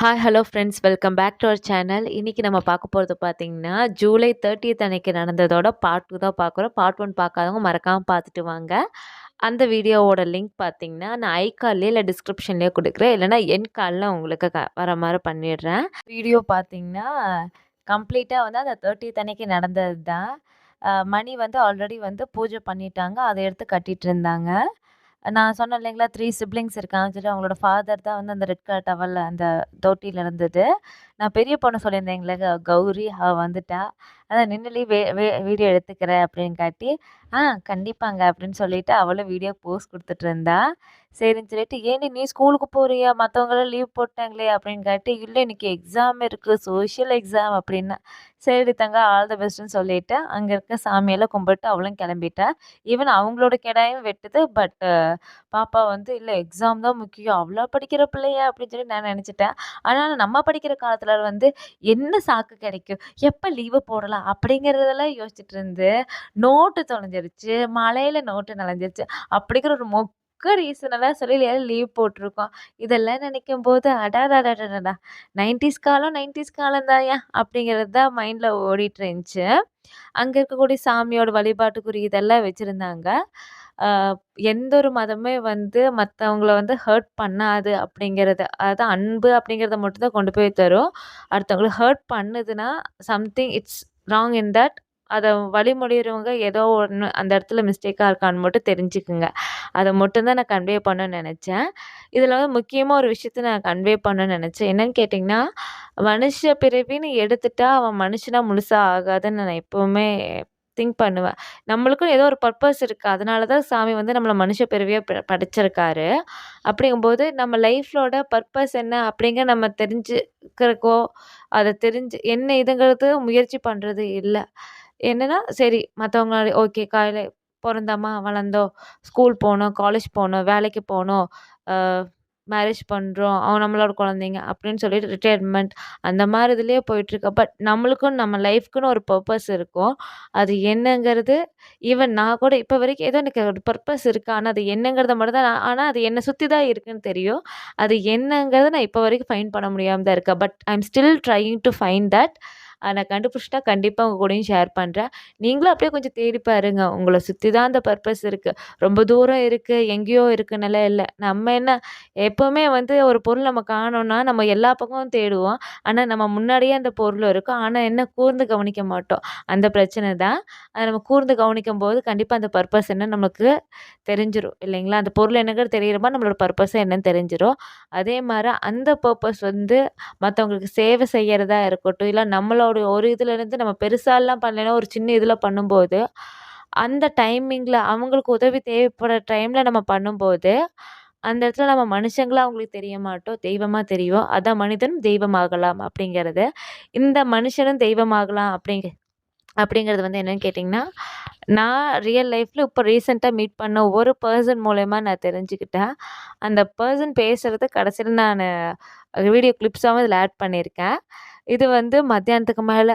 Hi hello friends welcome back to our channel இன்றைக்கி நம்ம பார்க்க போகிறது பார்த்திங்கன்னா ஜூலை தேர்ட்டியத் அன்னைக்கு நடந்ததோட பார்ட் டூ தான் பார்க்குறோம் பார்ட் ஒன் பார்க்காதவங்க மறக்காமல் பார்த்துட்டு வாங்க. அந்த வீடியோவோட லிங்க் பார்த்தீங்கன்னா நான் ஐகால்லே இல்லை டிஸ்கிரிப்ஷன்லேயே கொடுக்குறேன். இல்லைனா என் காலில் உங்களுக்கு க வர மாதிரி பண்ணிடுறேன். வீடியோ பார்த்தீங்கன்னா கம்ப்ளீட்டாக வந்து அந்த தேர்ட்டியத் அன்னைக்கு நடந்தது தான் மணி வந்து ஆல்ரெடி வந்து பூஜை பண்ணிட்டாங்க. அதை எடுத்து கட்டிகிட்டு இருந்தாங்க. நான் சொன்னேன் இல்லைங்களா த்ரீ சிப்ளிங்ஸ் இருக்காங்க சொல்லி அவங்களோட ஃபாதர் தான் வந்து அந்த ரெட் கலர் டவலில் அந்த தொட்டியில் இருந்தது. நான் பெரிய பொண்ணு சொல்லியிருந்தேங்களே கௌரி அவள் வந்துட்டா. அதான் நின்றுலி வே வே வீடியோ எடுத்துக்கிறேன் அப்படின்னு காட்டி ஆ கண்டிப்பாங்க அப்படின்னு சொல்லிட்டு அவளும் வீடியோ போஸ்ட் கொடுத்துட்டு இருந்தா. சரின்னு சொல்லிட்டு ஏன் நீ ஸ்கூலுக்கு போறியா? மற்றவங்களாம் லீவ் போட்டாங்களே? அப்படின்னு கேட்டு இல்லை இன்னைக்கு எக்ஸாம் இருக்குது சோஷியல் எக்ஸாம் அப்படின்னா சரி தங்க ஆல் த பெஸ்ட்டுன்னு சொல்லிட்டு அங்கே இருக்க சாமியெல்லாம் கும்பிட்டு அவளும் கிளம்பிட்டேன் ஈவன் அவங்களோட கிடாயும் வெட்டுது பட் பாப்பா வந்து இல்லை எக்ஸாம் தான் முக்கியம் அவ்வளோ படிக்கிற பிள்ளையா? அப்படின்னு சொல்லி நான் நினச்சிட்டேன். ஆனால் நம்ம படிக்கிற காலத்தில் வந்து என்ன சாக்கு கிடைக்கும்? எப்போ லீவு போடலாம்? அப்படிங்கிறதெல்லாம் யோசிச்சுட்டு இருந்து நோட்டு தொலைஞ்சிருச்சு மழையில் நோட்டு நனைஞ்சிருச்சு அப்படிங்கிற ஒரு மொக்க ரீசனெல்லாம் சொல்லி லீவ் போட்டிருக்கோம். இதெல்லாம் நினைக்கும் போது அடாடாடாடாடா நைன்டிஸ் காலம் நைன்டிஸ் காலம் தாயா அப்படிங்கிறது தான் மைண்டில் ஓடிட்டு இருந்துச்சு. அங்கே இருக்கக்கூடிய சாமியோட வழிபாட்டுக்குரிய இதெல்லாம் வச்சுருந்தாங்க. எந்த ஒரு மதமே வந்து மற்றவங்கள வந்து ஹர்ட் பண்ணாது அப்படிங்கிறது அதாவது அன்பு அப்படிங்கிறத மட்டும்தான் கொண்டு போய் தரும். அடுத்தவங்களை ஹர்ட் பண்ணுதுன்னா something it's wrong in that அதை வழிமொழியிறவங்க ஏதோ ஒன்று அந்த இடத்துல மிஸ்டேக்காக இருக்கான்னு மட்டும் தெரிஞ்சுக்குங்க. அதை மட்டும்தான் நான் கன்வே பண்ண நினச்சேன். இதில் வந்து முக்கியமாக ஒரு விஷயத்த நான் கன்வே பண்ண நினச்சேன். என்னன்னு கேட்டிங்கன்னா மனுஷ பிறவின்னு எடுத்துட்டா அவன் மனுஷனாக முழுசாக ஆகாதுன்னு நான் எப்போவுமே திங்க் பண்ணுவேன். நம்மளுக்கும் ஏதோ ஒரு பர்பஸ் இருக்குது அதனால தான் சாமி வந்து நம்மளை மனுஷ பிறவியாக படைச்சிருக்காரு. அப்படிங்கும்போது நம்ம லைஃப்லோட பர்பஸ் என்ன அப்படிங்கிற நம்ம தெரிஞ்சுக்கிறக்கோ அதை தெரிஞ்சு என்ன இதுங்கிறது முயற்சி பண்ணுறது இல்லை. என்னன்னா சரி மற்றவங்க ஓகே காலையில் பிறந்தோமா வளர்ந்தோம். ஸ்கூல் போனோம் காலேஜ் போனோம் வேலைக்கு போனோம் மேரேஜ் பண்ணுறோம் அவன் நம்மளோட குழந்தைங்க அப்படின்னு சொல்லிட்டு ரிட்டையர்மெண்ட் அந்த மாதிரி இதுலேயே போயிட்டுருக்கு பட் நம்மளுக்கும் நம்ம லைஃப்க்குன்னு ஒரு பர்பஸ் இருக்கும். அது என்னங்கிறது ஈவன் நான் கூட இப்போ வரைக்கும் ஏதோ எனக்கு ஒரு பர்பஸ் இருக்குது ஆனால் அது என்னங்கிறத மட்டும் தான் நான் ஆனால் அது என்னை சுற்றி தான் இருக்குன்னு தெரியும். அது என்னங்கிறத நான் இப்போ வரைக்கும் ஃபைன் பண்ண முடியாமல் தான் இருக்கேன் but I am still trying to find that நான் கண்டுபிடிச்சிட்டா கண்டிப்பாக உங்கள் கூடயும் ஷேர் பண்ணுறேன் நீங்களும் அப்படியே கொஞ்சம் தேடி பாருங்க. உங்களை சுற்றி தான் அந்த பர்பஸ் இருக்குது ரொம்ப தூரம் இருக்குது எங்கேயோ இருக்குன்னெல்லாம் இல்லை. நம்ம என்ன எப்போவுமே வந்து ஒரு பொருள் நம்ம காணோன்னா நம்ம எல்லா பக்கமும் தேடுவோம். ஆனால் நம்ம முன்னாடியே அந்த பொருள் இருக்கும். ஆனால் என்ன கூர்ந்து கவனிக்க மாட்டோம். அந்த பிரச்சனை தான். அதை நம்ம கூர்ந்து கவனிக்கும் போது கண்டிப்பாக அந்த பர்பஸ் என்ன நமக்கு தெரிஞ்சிடும் இல்லைங்களா? அந்த பொருள் என்னங்கிறது தெரிகிற நம்மளோட பர்பஸ் என்னன்னு தெரிஞ்சிடும் அதே மாதிரி அந்த பர்பஸ் வந்து மற்றவங்களுக்கு சேவை செய்கிறதா இருக்கட்டும் இல்லை நம்மளோட ஒரு ஒரு இதுலேருந்து நம்ம பெருசாலாம் பண்ணலைன்னா ஒரு சின்ன இதில் பண்ணும்போது அந்த டைமிங்கில் அவங்களுக்கு உதவி தேவைப்படுற டைமில் நம்ம பண்ணும்போது அந்த இடத்துல நம்ம மனுஷங்களாக அவங்களுக்கு தெரிய மாட்டோம். தெய்வமாக தெரியும். அதான் மனிதனும் தெய்வமாகலாம் அப்படிங்கிறது. இந்த மனுஷனும் தெய்வமாகலாம் அப்படிங்க அப்படிங்கிறது வந்து என்னென்னு கேட்டிங்கன்னா நான் ரியல் லைஃப்பில் இப்போ ரீசெண்டாக மீட் பண்ண ஒரு பர்சன் மூலயமா நான் தெரிஞ்சுக்கிட்டேன். அந்த பர்சன் பேசுகிறது கடைசியில் நான் வீடியோ கிளிப்ஸாகவும் இதில் ஆட் பண்ணியிருக்கேன். இது வந்து மத்தியானத்துக்கு மேலே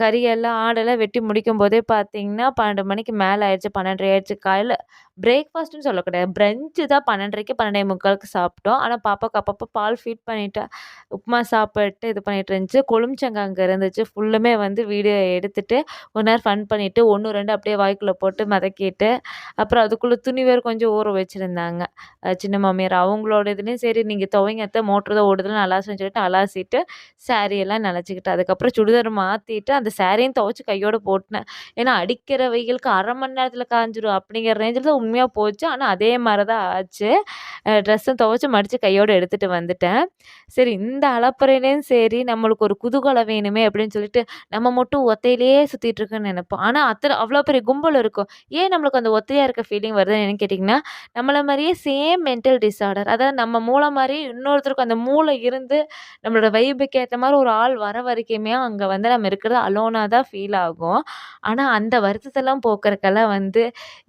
கறியெல்லாம் ஆடெல்லாம் வெட்டி முடிக்கும் போதே பார்த்தீங்கன்னா பன்னெண்டு மணிக்கு மேலே ஆயிடுச்சு பன்னெண்டரை ஆயிடுச்சு. காலையில் பிரேக்ஃபாஸ்ட்டுன்னு சொல்ல கிடையாது. பிரஞ்சு தான் பன்னெண்டரைக்கு பன்னெண்டே முக்காலுக்கு சாப்பிட்டோம். ஆனால் பாப்பாவுக்கு அப்பப்போ பால் ஃபீட் பண்ணிவிட்டேன் உப்புமா சாப்பிட்டு இது பண்ணிட்டு இருந்துச்சு. கொழுமிச்சங்க அங்கே இருந்துச்சு. ஃபுல்லுமே வந்து வீடியோ எடுத்துகிட்டு ஒரு நேரம் ஃபன் பண்ணிவிட்டு ஒன்று ரெண்டு அப்படியே வாய்க்குள்ளே போட்டு மதக்கிட்டு அப்புறம் அதுக்குள்ளே துணி வேறு கொஞ்சம் ஊற வச்சுருந்தாங்க. சின்ன மாமியார். அவங்களோட இதுலேயும் சரி நீங்கள் துவைங்க மோட்ரு தான் ஓடுதல் நல்லா செஞ்சுட்டு அலாசிட்டு சாரியெல்லாம் நினச்சிக்கிட்டு அதுக்கப்புறம் சுடிதார் மாற்றிட்டு அந்த சேரையும் துவைச்சி கையோடு போட்டினேன். ஏன்னா அடிக்கிற வெயிலுக்கு அரை மணி நேரத்தில் காஞ்சிரும் அப்படிங்கிற ரேஞ்சில் தான் உண்மையாக போச்சு. ஆனால் அதே மாதிரி தான் ஆச்சு ட்ரெஸ்ஸும் துவைச்சி மடித்து கையோடு எடுத்துகிட்டு வந்துட்டேன். சரி இந்த அளப்புறையிலேயும் சரி நம்மளுக்கு ஒரு குதூகலம் வேணுமே அப்படின்னு சொல்லிட்டு நம்ம மட்டும் ஒத்தையிலேயே சுற்றிட்டுருக்குன்னு நினைப்போம். ஆனால் அத்தனை அவ்வளோ பெரிய கும்பல் இருக்கும். ஏன் நம்மளுக்கு அந்த ஒத்தையாக இருக்க ஃபீலிங் வருதுன்னு என்னன்னு கேட்டிங்கன்னா நம்மளை மாதிரியே சேம் மென்டல் டிஸார்டர் அதாவது நம்ம மூளை மாதிரி இன்னொருத்தருக்கும் அந்த மூளை இருந்து நம்மளோட வைபுக்கு ஏற்ற மாதிரி ஒரு ஆள் வர வரைக்குமே அங்கே வந்து நம்ம இருக்கிறது அலோனாக தான் ஃபீல் ஆகும். ஆனால் அந்த வருத்தத்தெல்லாம் போக்குறக்கெல்லாம் வந்து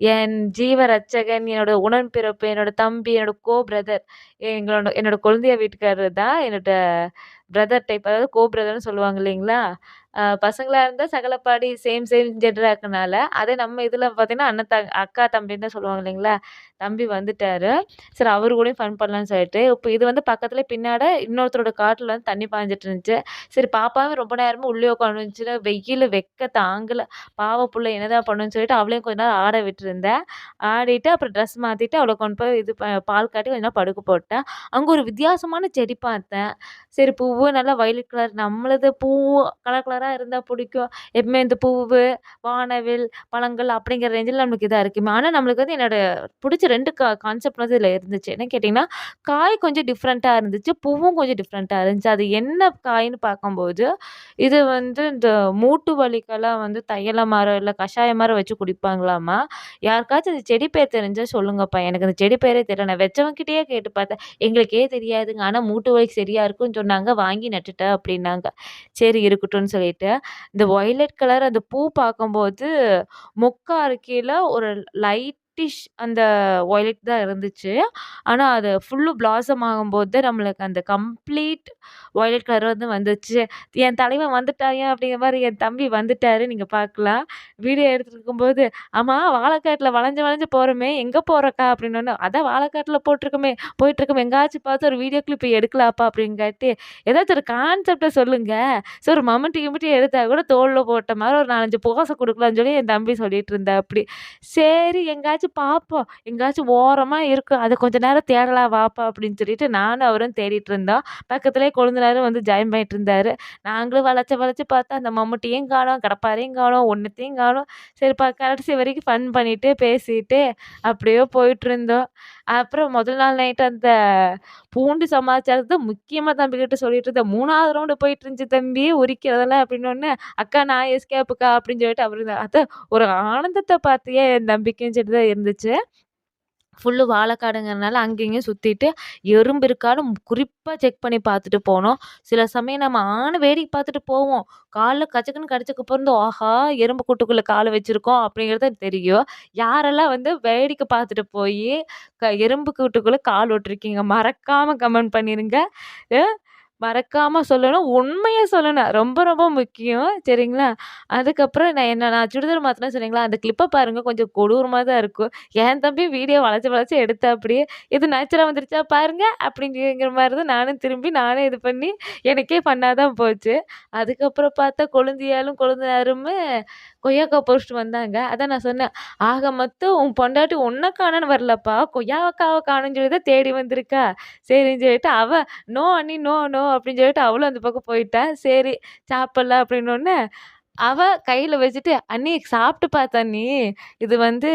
என் ஜீவ ரட்சகன் என்னோட உடன்பிறப்பு என்னோட தம்பி என்னோட கோ பிரதர் எங்களோட என்னோட குழந்தைய வீட்டுக்காரர் தான் என்னோட பிரதர் டைப் அதாவது கோ பிரதர்னு சொல்லுவாங்க இல்லைங்களா பசங்களாக இருந்தால் சகலப்பாடி சேம் சேம் ஜெண்டராக இருக்கனால, அதே நம்ம இதில் பார்த்தீங்கன்னா, அண்ணன் த அக்கா தம்பின்னு தான் சொல்லுவாங்க இல்லைங்களா? தம்பி வந்துட்டாரு. சரி அவரு கூடயும் ஃபன் பண்ணலான்னு சொல்லிட்டு, இப்போ இது வந்து பக்கத்தில் பின்னாட இன்னொருத்தரோட காட்டில் வந்து தண்ணி பாய்ஞ்சிட்டு இருந்துச்சு. சரி பாப்பாவும் ரொம்ப நேரமாக உள்ளே உட்காந்துச்சுன்னா வெயில் வெக்க தாங்கல. பாவ புள்ள என்னதான் பண்ணுன்னு சொல்லிட்டு, அவளையும் கொஞ்ச நேரம் ஆட விட்டுருந்தேன். ஆடிட்டு அப்புறம் ட்ரெஸ் மாற்றிட்டு அவளை கொண்டு போய் இது பால் காட்டி கொஞ்ச நேரம் படுக்க போட்டேன். அங்கே ஒரு வித்தியாசமான செடி பார்த்தேன். சரி பூ பூவு நல்லா வயலட் கலர் நம்மளது பூ கலர் கலராக இருந்தால் பிடிக்கும். எப்பவுமே இந்த பூவு, வானவில், பழங்கள் அப்படிங்கிற ரேஞ்சில் நம்மளுக்கு இதாக இருக்குமே. ஆனால் நம்மளுக்கு வந்து என்னோட பிடிச்ச ரெண்டு கா கான்செப்ட் வந்து இதில் இருந்துச்சு. என்ன கேட்டிங்கன்னா காய் கொஞ்சம் டிஃப்ரெண்ட்டாக இருந்துச்சு. பூவும் கொஞ்சம் டிஃப்ரெண்ட்டாக இருந்துச்சு. அது என்ன காய்ன்னு பார்க்கும்போது, இது வந்து இந்த மூட்டு வலிக்கெல்லாம் வந்து தையல மரம் இல்லை கஷாயம் மரம் வச்சு குடிப்பாங்களாமா. யாருக்காச்சும் இந்த செடி பேர் தெரிஞ்சால் சொல்லுங்கப்பா. எனக்கு அந்த செடி பேரே தெரியல. நான் வச்சவங்கிட்டேயே கேட்டு பார்த்தேன். எங்களுக்கே தெரியாதுங்க. ஆனால் மூட்டு வலிக்கு சரியாக இருக்கும்னு சொன்னாங்க. வாங்கி நட்டுட்டேன் அப்படின்னாங்க. சரி இருக்கட்டும்னு சொல்லிட்டு, இந்த ஒய்லட் கலர் அந்த பூ பார்க்கும்போது, மொக்கா இருக்கையில் ஒரு லைட் லைட்டிஷ் அந்த வயலட் தான் இருந்துச்சு. ஆனால் அது ஃபுல்லு பிளாசம் ஆகும்போது நம்மளுக்கு அந்த கம்ப்ளீட் வயலட் கலர் வந்து வந்துச்சு. என் தலைவன் வந்துட்டாயா அப்படிங்கிற மாதிரி என் தம்பி வந்துட்டாரு. நீங்கள் பார்க்கலாம். வீடியோ எடுத்துருக்கும்போது இருக்கும்போது, வாழைக்காட்டில் வாழைக்காட்டுல வளைஞ்சு வளைஞ்சு எங்கே போகிறக்கா போறோம்க்கா? அப்படின்னோனே, அதான் வாழைக்காட்டில் போட்டிருக்கோமே போயிட்டுருக்கோமே எங்காச்சும் பார்த்து ஒரு வீடியோ கிளிப் எடுக்கலாம்ப்பா அப்படிங்காட்டி, ஏதாச்சும் ஒரு கான்செப்டை சொல்லுங்கள் ஸோ ஒரு மம்முட்டி கிம்முட்டி எடுத்தால் கூட தோளில் போட்ட மாதிரி ஒரு நாலஞ்சு போசை கொடுக்கலான்னு சொல்லி என் தம்பி சொல்லிட்டு இருந்தாப்படி. சரி எங்காச்சும் எங்கேயாச்சும் பார்ப்போம். எங்கேயாச்சும் ஓரமாக இருக்கும். அதை கொஞ்ச நேரம் தேடலாம் வாப்பா அப்படின்னு சொல்லிட்டு நானும் அவரும் தேடிட்டு இருந்தோம். பக்கத்துலேயே கொழுந்தனாரும் வந்து ஜாயின் பண்ணிட்டு இருந்தாரு. நாங்களும் வளைச்சி வளைச்சு பார்த்தா அந்த மம்முட்டியும் காணும் கடப்பாரையும் காணும் ஒன்றுத்தையும் காணும் சரி கடைசி வரைக்கும் ஃபன் பண்ணிட்டு, பேசிட்டு அப்படியே போயிட்டுருந்தோம். அப்புறம் முதல் நாள் நைட் அந்த பூண்டு சமாச்சாரத்தை முக்கியமாக தம்பிக்கிட்ட சொல்லிட்டு இருந்தேன். மூணாவது ரவுண்டு போயிட்டு இருந்துச்சு தம்பி உரிக்கிறதெல்லாம் அப்படின்னோனே, அக்கா நான் எஸ்கேப்புக்கா அப்படின்னு சொல்லிட்டு அவரு அதான் ஒரு ஆனந்தத்தை பார்த்தியே என் தம்பிக்குன்னு சொல்லிட்டு தான் இருந்துச்சு. ஃபுல்லு வாழைக்காடுங்கிறனால அங்கேயும் இங்கேயும் எறும்பு இருக்கான்னு குறிப்பாக செக் பண்ணி பார்த்துட்டு போனோம். சில சமயம் நம்ம ஆன்னு வேடிக்கை பார்த்துட்டு போவோம். காலில் கச்சக்குன்னு கடிச்சக்கு பிறந்து, ஆஹா! எறும்பு கூட்டுக்குள்ளே காலை வச்சுருக்கோம் அப்படிங்கிறது தெரியும். யாரெல்லாம் வந்து வேடிக்கை பார்த்துட்டு போய் க எறும்பு கூட்டுக்குள்ளே கால் விட்டுருக்கீங்க? மறக்காமல் கமெண்ட் பண்ணிடுங்க மறக்காமல் சொல்லணும். உண்மையை சொல்லணும். ரொம்ப ரொம்ப முக்கியம். சரிங்களா? அதுக்கப்புறம் நான் என்ன நான் சுடிதார் மாத்துனேன்னு சொன்னீங்களா, அந்த கிளிப்பை பாருங்கள் கொஞ்சம் கொடூரமாக தான் இருக்கும். என் தம்பி வீடியோ வளைச்சி வளைச்சி எடுத்தா அப்படியே இது நேச்சுரலாக வந்துருச்சா பாருங்கள் அப்படிங்கிற மாதிரி தான் நானும் திரும்பி நானே இது பண்ணி, எனக்கே பண்ணாதான் போச்சு. அதுக்கப்புறம் பார்த்தா கொழுந்தியாலும், கொழுந்தனாருமே கொய்யாக்காய் பறிச்சிட்டு வந்தாங்க. அதான் நான் சொன்னேன், ஆக மொத்தம் உன் பொண்டாட்டி உன்ன காணோன்னு வரலப்பா, கொய்யாக்காவை காணோன்னு சொல்லி தான் தேடி வந்திருக்கா. சரின்னு சொல்லிட்டு அவ, நோ அண்ணி நோ நோ அப்படின்னு சொல்லிட்டு அவளும் அந்த பக்கம் போயிட்டா. சரி சாப்பிடலாம் அப்படின்னோனே, அவள் கையில் வச்சுட்டு, "அண்ணி சாப்பிட்டு பார்த்தேன் அண்ணி. இது வந்து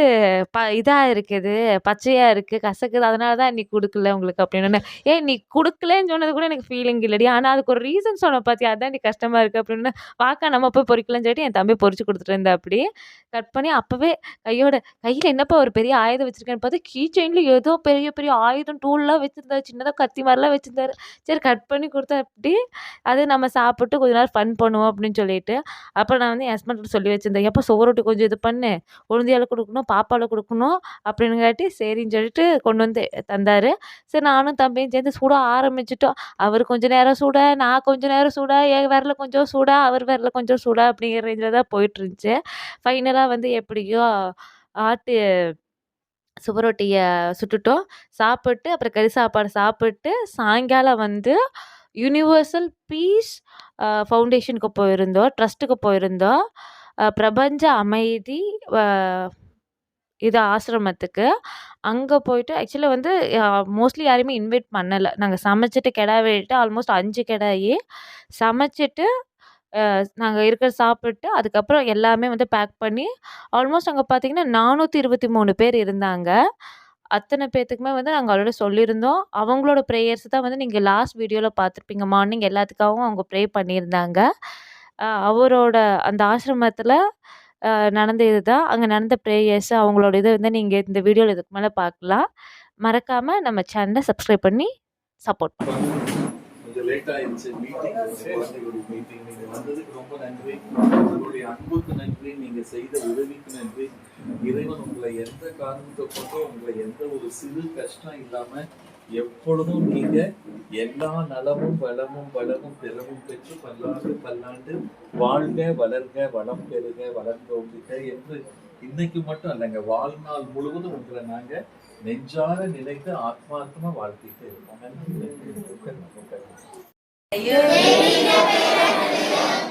ப இதாக இருக்குது, பச்சையாக இருக்குது கசக்குது. அதனால தான் நீ கொடுக்கல உங்களுக்கு" அப்படின்னு ஏன் நீ கொடுக்கலன்னு சொன்னது கூட எனக்கு ஃபீலிங் இல்லடி. ஆனால் அதுக்கு ஒரு ரீசன் சொன்ன பார்த்தியா? நீ கஷ்டமாக இருக்குது அப்படின்னு "வாக்கா நம்ம போய் பொறிக்கலன்னு சொல்லிட்டு என் தம்பி பொறிச்சு கொடுத்துட்டு இருந்தேன் அப்படி கட் பண்ணி அப்பவே கையோட, கையில் என்னப்பா ஒரு பெரிய ஆயுதம் வச்சுருக்கேன்னு பார்த்தா, கீ செயின்ல ஏதோ பெரிய பெரிய ஆயுதம் டூல்லாம் வச்சுருந்தாரு சின்னதாக கத்தி மாதிரிலாம் வச்சுருந்தாரு சரி கட் பண்ணி கொடுத்தா அப்படி அது நம்ம சாப்பிட்டு கொஞ்ச நேரம் ஃபன் பண்ணுவோம் அப்படின்னு சொல்லிட்டு, அப்போ நான் வந்து என் ஹஸ்பண்ட் சொல்லி வச்சுருந்தேன் எப்போ சோறொட்டி கொஞ்சம் இது பண்ணு. கொழுந்தியாளுக்கு குடுக்கணும், கொடுக்கணும் அப்படின்னு அப்படின்னுங்காட்டி, சரின்னு சொல்லிட்டு கொண்டு வந்து தந்தார் சரி நானும் தம்பியும் சேர்ந்து சுட ஆரம்பிச்சிட்டோம் அவர் கொஞ்ச நேரம் சுட, நான் கொஞ்ச நேரம் சுட, என் விரல கொஞ்சம் சுட, அவர் விரல கொஞ்சம் சுட அப்படிங்கிற ரேஞ்சில் தான் போயிட்டுருந்துச்சு. ஃபைனலாக வந்து எப்படியோ ஆட்டு சுவரொட்டியை சுட்டுட்டோம். சாப்பிட்டு, அப்புறம் கறி சாப்பாடு சாப்பிட்டு, சாயங்காலம் வந்து யுனிவர்சல் பீஸ் ஃபவுண்டேஷனுக்கு போயிருந்தோம். ட்ரஸ்ட்டுக்கு போயிருந்தோம். பிரபஞ்ச அமைதி இது ஆசிரமத்துக்கு. அங்கே போயிட்டு ஆக்சுவலி வந்து மோஸ்ட்லி யாரையுமே இன்வைட் பண்ணலை நாங்கள் சமைச்சிட்டு கெடா வெட்டிட்டு ஆல்மோஸ்ட் அஞ்சு கெடாயி சமைச்சிட்டு நாங்கள் இருக்கிற சாப்பிட்டு, அதுக்கப்புறம் எல்லாமே வந்து பேக் பண்ணி, ஆல்மோஸ்ட் அங்கே பார்த்தீங்கன்னா 423 பேர் இருந்தாங்க. அத்தனை பேர்த்துக்குமே வந்து நாங்கள் ஆல்ரெடி சொல்லியிருந்தோம். அவங்களோட ப்ரேயர்ஸ் தான் வந்து நீங்கள் லாஸ்ட் வீடியோவில் பார்த்துருப்பீங்க. மார்னிங் எல்லாத்துக்காகவும் அவங்க ப்ரே பண்ணியிருந்தாங்க. அவரோட அந்த ஆசிரமத்தில் நடந்த இதுதான். அங்கே நடந்த ப்ரேயர்ஸ் அவங்களோட இதை வந்து நீங்கள் இந்த வீடியோவில் இதுக்கு மேலே பார்க்கலாம். மறக்காமல் நம்ம சேனலை சப்ஸ்கிரைப் பண்ணி சப்போர்ட் பண்ணுங்கள் கொஞ்சம் லேட் ஆயிடுச்சு மீட்டிங் குழந்தைகளுடைய மீட்டிங் நீங்க வந்ததுக்கு ரொம்ப நன்றி. உங்களுடைய அன்புக்கு நன்றி. நீங்க செய்த உதவிக்கு நன்றி. இறைவன் உங்களை எந்த காரணத்தை கொண்டும் உங்களை எந்த ஒரு சிறு கஷ்டம் இல்லாம எப்பொழுதும் நீங்க எல்லா நலமும் வளமும் வளமும் பெறவும் பெற்று பல்லாண்டு பல்லாண்டு வாழ்க வளர்க வளம் பெறுக வளர்ந்தோங்குக என்று இன்னைக்கு மட்டும் இல்லைங்க வாழ்நாள் முழுவதும் உங்களை நாங்க நெஞ்சார நினைத்து ஆத்மாத்மா வாழ்த்திட்டு இருக்கோம்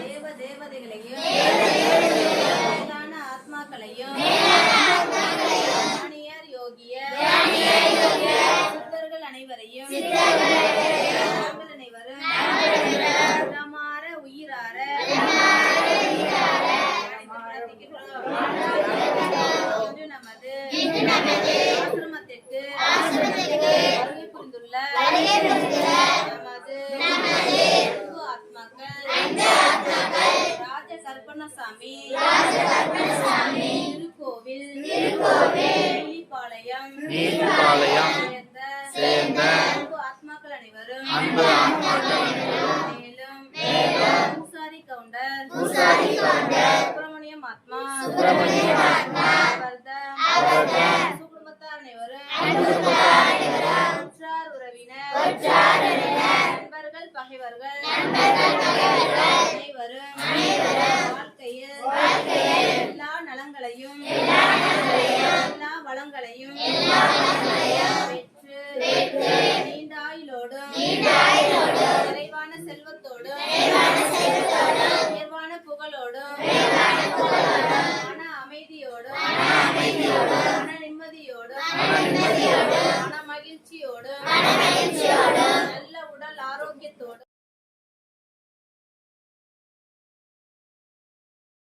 தேவ தேவதைகளையும் ஆத்மாக்களையும் கருப்பண்ணசாமி திருக்கோவில். நீலிபாளையம் நீலிபாளையம் சேர்ந்த. அன்பு ஆத்மாக்கள் அனைவரும். மேலும். பூசாரி கவுண்டர். சுப்பிரமணியம் ஆத்மா. அவர்தம் சுகுடும்பத்தார் நிறைவான செல்வத்தோடும் உயர்வான புகழோடும் மன அமைதியோடும்